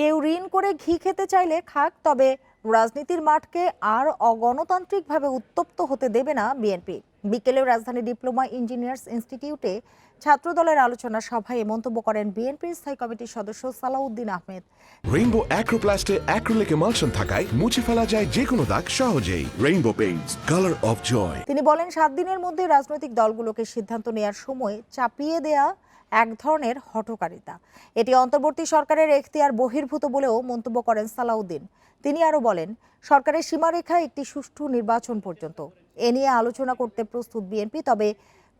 কেউ ঋণ করে ঘি খেতে চাইলে খাক তবে রাজনীতির মাঠকে আর অগণতান্ত্রিকভাবে উত্তপ্ত হতে দেবে না বিএনপি। বিকেলে রাজধানী ডিপ্লোমা ইঞ্জিনিয়ার্স ইনস্টিটিউটে ছাত্রদলের আলোচনা সভায় মন্তব্য করেন বিএনপির স্থায়ী কমিটির সদস্য সালাউদ্দিন আহমেদ। রেইনবো অ্যাক্রোপ্লাস্টে অ্যাক্রিলিক এমালশন থাকায় মুছে ফেলা যায় যে কোনো দাগ সহজেই। Rainbow paints colour of joy তিনি বলেন সাত দিনের মধ্যে রাজনৈতিক দলগুলোকে সিদ্ধান্ত নেয়ার সময় চাপিয়ে দেয়া এক ধরনের হঠকারিতা। এটি অন্তর্বর্তী সরকারের এখতিয়ার বহির্ভূত বলেও মন্তব্য করেন সালাউদ্দিন। তিনি আরও বলেন, সরকারের সীমারেখা একটি সুষ্ঠু নির্বাচন পর্যন্ত। এ নিয়ে আলোচনা করতে প্রস্তুত বিএনপি, তবে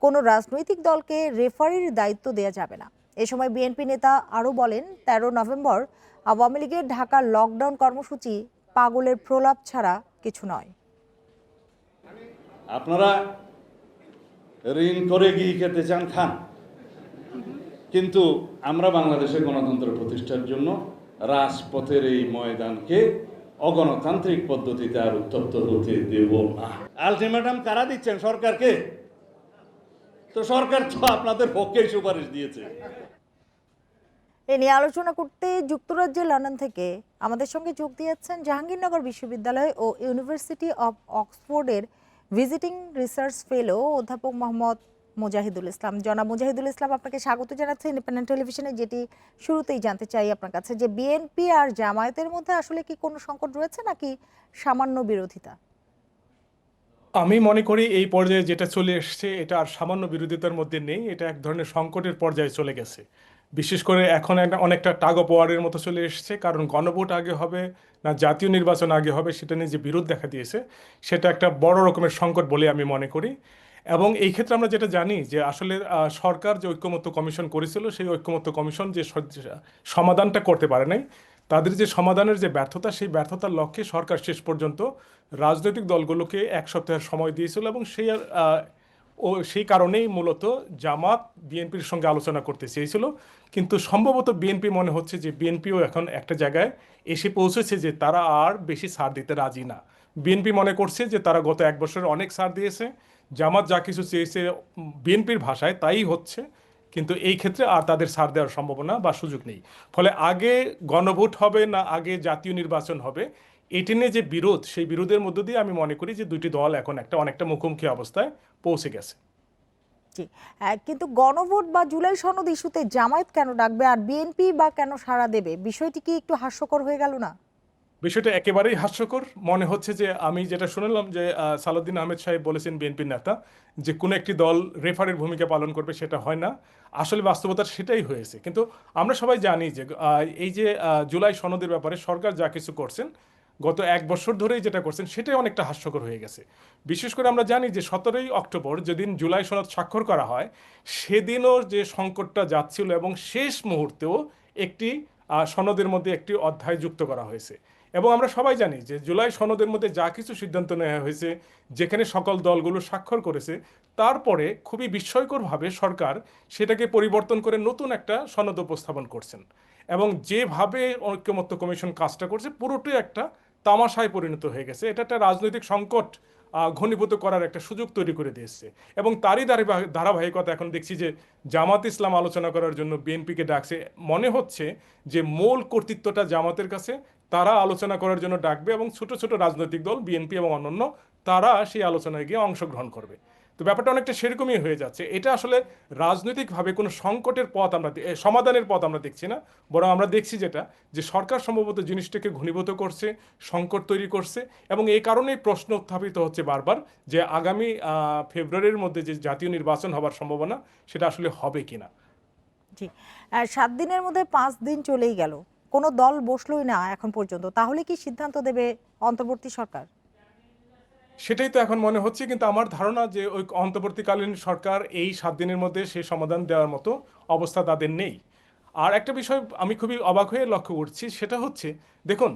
কোনো রাজনৈতিক দলকে রেফারির দায়িত্ব দেওয়া যাবে না। এ সময় বিএনপি নেতা আরও বলেন, তেরো নভেম্বর আওয়ামী লীগের ঢাকার লকডাউন কর্মসূচি পাগলের প্রলাপ ছাড়া কিছু নয়। আপনারা ঋণ করে গিয়ে খেতে চান, খান। কিন্তু আমরা বাংলাদেশের গণতন্ত্র প্রতিষ্ঠার জন্য রাজপথের এই ময়দানকে অগণতান্ত্রিক পদ্ধতিতে আর উত্তপ্ত হতে দেব না। আলটিমেটাম কারা দিচ্ছেন সরকারকে? তো সরকার তো আপনাদের পক্ষেই সুপারিশ দিয়েছে। এ নিয়ে আলোচনা করতে যুক্তরাজ্যের লন্ডন থেকে আমাদের সঙ্গে যোগ দিয়েছেন জাহাঙ্গীরনগর বিশ্ববিদ্যালয় ও ইউনিভার্সিটি অব অক্সফোর্ডের ভিজিটিং রিসার্চ ফেলো অধ্যাপক মোহাম্মদ মুজাহিদুল ইসলাম। জনাব মুজাহিদুল ইসলাম আপনাকে স্বাগত জানাচ্ছি ইন্ডিপেন্ডেন্ট টেলিভিশনে যেটি শুরুতেই জানতে চাই আপনার কাছে যে বিএনপি আর জামায়াতের মধ্যে আসলে কি কোনো সংকট রয়েছে নাকি সামান্য বিরোধিতা? আমি মনে করি এই পর্যায়ে যেটা চলে এসছে, এটা আর সামান্য বিরোধিতার মধ্যে নেই, এটা এক ধরনের সংকটের পর্যায়ে চলে গেছে। বিশেষ করে এখন একটা অনেকটা টাগ অফ ওয়ারের মতো চলে এসছে, কারণ গণভোট আগে হবে না জাতীয় নির্বাচন আগে হবে, সেটা নিয়ে যে বিরোধ দেখা দিয়েছে, সেটা একটা বড় রকমের সংকট বলে আমি মনে করি। এবং এই ক্ষেত্রে আমরা যেটা জানি যে আসলে সরকার যে ঐক্যমত্য কমিশন করেছিল, সেই ঐক্যমত্য কমিশন যে সমাধানটা করতে পারে নাই, তাদের যে সমাধানের যে ব্যর্থতা, সেই ব্যর্থতার লক্ষ্যে সরকার শেষ পর্যন্ত রাজনৈতিক দলগুলোকে এক সপ্তাহের সময় দিয়েছিল এবং সেই ও সেই কারণেই মূলত জামাত বিএনপির সঙ্গে আলোচনা করতে চেয়েছিল। কিন্তু সম্ভবত বিএনপি মনে হচ্ছে যে বিএনপিও এখন একটা জায়গায় এসে পৌঁছেছে যে তারা আর বেশি ছাড় দিতে রাজি না। বিএনপি মনে করছে যে তারা গত এক বছরে অনেক সার দিয়েছে। জামাত যা কিছু চেয়েছে বিএনপির ভাষায় তাই হচ্ছে, কিন্তু এই ক্ষেত্রে আর তাদের ছাড় দেওয়ার সম্ভাবনা বা সুযোগ নেই। ফলে আগে গণভোট হবে না আগে জাতীয় নির্বাচন হবে, এটি নিয়ে যে বিরোধ, সেই বিরোধের মধ্য দিয়ে আমি মনে করি যে দুইটি দল এখন একটা অনেকটা মুখোমুখি অবস্থায় পৌঁছে গেছে। কিন্তু গণভোট বা জুলাই সনদ ইস্যুতে জামায়াত কেন ডাকবে আর বিএনপি বা কেন সাড়া দেবে, বিষয়টি কি একটু হাস্যকর হয়ে গেল না? বিষয়টা একেবারেই হাস্যকর। মনে হচ্ছে যে আমি যেটা শুনলাম যে সালাউদ্দিন আহমেদ সাহেব বলেছেন বিএনপির নেতা যে, কোনো একটি দল রেফারের ভূমিকা পালন করবে সেটা হয় না। আসলে বাস্তবতা সেটাই হয়েছে। কিন্তু আমরা সবাই জানি যে এই যে জুলাই সনদের ব্যাপারে সরকার যা কিছু করছেন, গত এক বছর ধরেই যেটা করছেন, সেটাই অনেকটা হাস্যকর হয়ে গেছে। বিশেষ করে আমরা জানি যে, সতেরোই অক্টোবর যেদিন জুলাই সনদ স্বাক্ষর করা হয়, সেদিনও যে সংকটটা যাচ্ছিল এবং শেষ মুহূর্তেও একটি সনদের মধ্যে একটি অধ্যায় যুক্ত করা হয়েছে। এবং আমরা সবাই জানি যে জুলাই সনদের মধ্যে যা কিছু সিদ্ধান্ত নেওয়া হয়েছে, যেখানে সকল দলগুলো স্বাক্ষর করেছে, তারপরে খুবই বিস্ময়করভাবে সরকার সেটাকে পরিবর্তন করে নতুন একটা সনদ উপস্থাপন করছেন। এবং যেভাবে ঐক্যমত্য কমিশন কাজটা করছে, পুরোটাই একটা তামাশায় পরিণত হয়ে গেছে। এটা একটা রাজনৈতিক সংকট ঘনীভূত করার একটা সুযোগ তৈরি করে দিয়েছে। এবং তারই ধারাবাহি- ধারাবাহিকতা এখন দেখছি যে জামাত ইসলাম আলোচনা করার জন্য বিএনপিকে ডাকছে। মনে হচ্ছে যে মূল কর্তৃত্বটা জামাতের কাছে তারা আলোচনা করার জন্য ডাকবে এবং ছোট ছোট রাজনৈতিক দল, বিএনপি এবং অন্যান্য, তারা সেই আলোচনায় গিয়ে অংশগ্রহণ করবে। তো ব্যাপারটা অনেকটা সেরকমই হয়ে যাচ্ছে। এটা আসলে রাজনৈতিকভাবে কোনো সংকটের পথ আমরা সমাধানের পথ আমরা দেখছি না। বরং আমরা দেখছি যেটা, যে সরকার সম্ভবত জিনিসটাকে ঘনীভূত করছে, সংকট তৈরি করছে এবং এই কারণেই প্রশ্ন উত্থাপিত হচ্ছে বারবার যে আগামী ফেব্রুয়ারির মধ্যে যে জাতীয় নির্বাচন হবার সম্ভাবনা, সেটা আসলে হবে কিনা। জি। সাত দিনের মধ্যে পাঁচ দিন চলেই গেল। কোনো দল বসলোই না এখন পর্যন্ত। তাহলে কি সিদ্ধান্ত দেবে অন্তর্বর্তী সরকার? সেটাই তো এখন মনে হচ্ছে, কিন্তু আমার ধারণা যে ওই অন্তর্বর্তীকালীন সরকার এই সাত দিনের মধ্যে সেই সমাধান দেওয়ার মতো অবস্থা তাদের নেই। আর একটা বিষয় আমি খুবই অবাক হয়ে লক্ষ্য করছি, সেটা হচ্ছে, দেখুন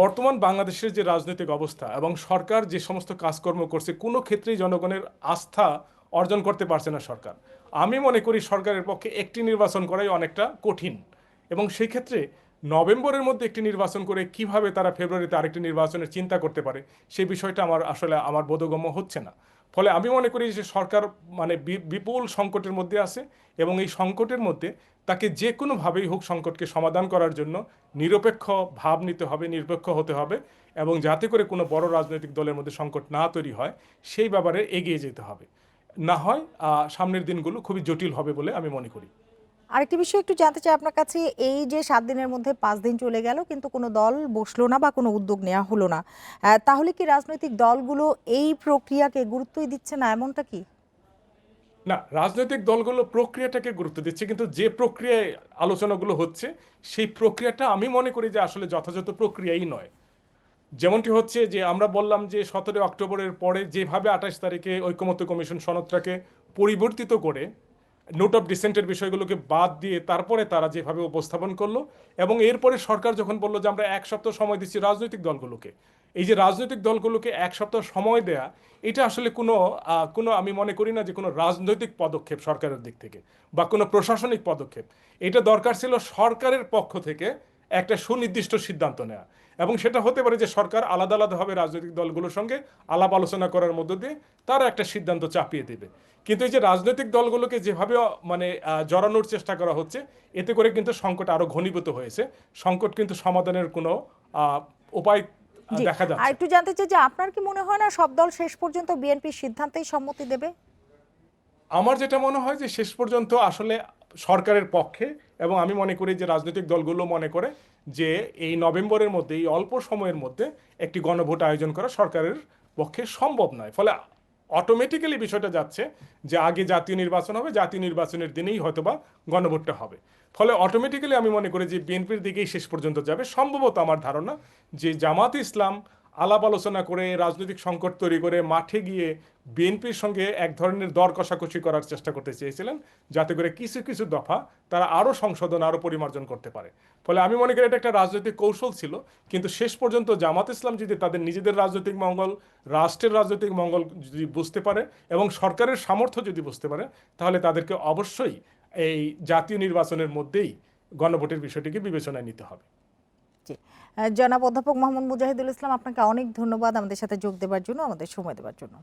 বর্তমান বাংলাদেশের যে রাজনৈতিক অবস্থা এবং সরকার যে সমস্ত কাজকর্ম করছে, কোনো ক্ষেত্রেই জনগণের আস্থা অর্জন করতে পারছে না সরকার। আমি মনে করি সরকারের পক্ষে একটি নির্বাচন করাই অনেকটা কঠিন। এবং সেই ক্ষেত্রে নভেম্বরের মধ্যে একটি নির্বাচন করে কীভাবে তারা ফেব্রুয়ারিতে আরেকটি নির্বাচনের চিন্তা করতে পারে সেই বিষয়টা আমার আসলে আমার বোধগম্য হচ্ছে না। ফলে আমি মনে করি যে সরকার মানে বিপুল সংকটের মধ্যে আছে এবং এই সংকটের মধ্যে তাকে যে কোনোভাবেই হোক সংকটকে সমাধান করার জন্য নিরপেক্ষ ভাব নিতে হবে, নিরপেক্ষ হতে হবে এবং যাতে করে কোনো বড় রাজনৈতিক দলের মধ্যে সংকট না তৈরি হয়, সেই ব্যাপারে এগিয়ে যেতে হবে। না হয় সামনের দিনগুলো খুবই জটিল হবে বলে আমি মনে করি। আরেকটি বিষয় একটু জানতে চাই আপনার কাছে, এই যে সাত দিনের মধ্যে পাঁচ দিন চলে গেল কিন্তু কোনো দল বসল না বা কোনো উদ্যোগ নেওয়া হলো না তাহলে কি রাজনৈতিক দলগুলো এই প্রক্রিয়াকে গুরুত্বই দিচ্ছে না, এমনটা কি? না, রাজনৈতিক দলগুলো প্রক্রিয়াটাকে গুরুত্ব দিচ্ছে কিন্তু যে প্রক্রিয়ায় আলোচনাগুলো হচ্ছে সেই প্রক্রিয়াটা আমি মনে করি যে আসলে যথাযথ প্রক্রিয়াই নয়। যেমনটি হচ্ছে যে আমরা বললাম যে সতেরো অক্টোবরের পরে যেভাবে আঠাশ তারিখে ঐকমত্য কমিশন সনদটাকে পরিবর্তিত করে নোট অফ ডিসেন্টের বিষয়গুলোকে বাদ দিয়ে তারপরে তারা যেভাবে উপস্থাপন করল এবং এরপরে সরকার যখন বলল যে আমরা এক সপ্তাহ সময় দিচ্ছি রাজনৈতিক দলগুলোকে, এই যে রাজনৈতিক দলগুলোকে এক সপ্তাহ সময় দেয়া, এটা আসলে কোনো কোনো আমি মনে করি না যে কোনো রাজনৈতিক পদক্ষেপ সরকারের দিক থেকে বা কোনো প্রশাসনিক পদক্ষেপ। এটা দরকার ছিল সরকারের পক্ষ থেকে একটা সুনির্দিষ্ট সিদ্ধান্ত নেওয়া এবং সেটা হতে পারে যে সরকার আলাদা আলাদাভাবে রাজনৈতিক দলগুলোর সঙ্গে আলাপ আলোচনা করার মধ্য দিয়ে তারা একটা সিদ্ধান্ত চাপিয়ে দেবে। কিন্তু এই যে রাজনৈতিক দলগুলোকে যেভাবে মানে জড়ানোর চেষ্টা করা হচ্ছে এতে করে কিন্তু সংকট আরও ঘনীভূত হয়েছে। সংকট কিন্তু সমাধানের কোনো উপায় দেখা আর যাচ্ছে। একটু জানতে চাই যে আপনার কি মনে হয় না সব দল শেষ পর্যন্ত বিএনপির সিদ্ধান্তেই সম্মতি দেবে? আমার যেটা মনে হয় যে শেষ পর্যন্ত আসলে সরকারের পক্ষে এবং আমি মনে করি যে রাজনৈতিক দলগুলো মনে করে যে এই নভেম্বরের মধ্যে এই অল্প সময়ের মধ্যে একটি গণভোট আয়োজন করা সরকারের পক্ষে সম্ভব নয়। ফলে অটোমেটিক্যালি বিষয়টা যাচ্ছে যে আগে জাতীয় নির্বাচন হবে, জাতীয় নির্বাচনের দিনেই হয়তোবা গণভোটটা হবে। ফলে অটোমেটিক্যালি আমি মনে করি যে বিএনপির দিকেই শেষ পর্যন্ত যাবে। সম্ভবত আমার ধারণা যে জামাত ইসলাম আলাপ আলোচনা করে, রাজনৈতিক সংকট তৈরি করে মাঠে গিয়ে বিএনপির সঙ্গে এক ধরনের দর কষাকষি করার চেষ্টা করতে চেয়েছিলেন। যাতে করে কিছু কিছু দফা তারা আরও সংশোধন, আরও পরিমার্জন করতে পারে। ফলে আমি মনে করি এটা একটা রাজনৈতিক কৌশল ছিল। কিন্তু শেষ পর্যন্ত জামাত ইসলাম যদি তাদের নিজেদের রাজনৈতিক মঙ্গল, রাষ্ট্রের রাজনৈতিক মঙ্গল যদি বুঝতে পারে এবং সরকারের সামর্থ্য যদি বুঝতে পারে, তাহলে তাদেরকে অবশ্যই এই জাতীয় নির্বাচনের মধ্যেই গণভোটের বিষয়টিকে বিবেচনায় নিতে হবে। জি জনাব অধ্যাপক মোহাম্মদ মুজাহিদুল ইসলাম, আপনাকে অনেক ধন্যবাদ আমাদের সাথে যোগ দেওয়ার জন্য, আমাদের সময় দেওয়ার জন্য।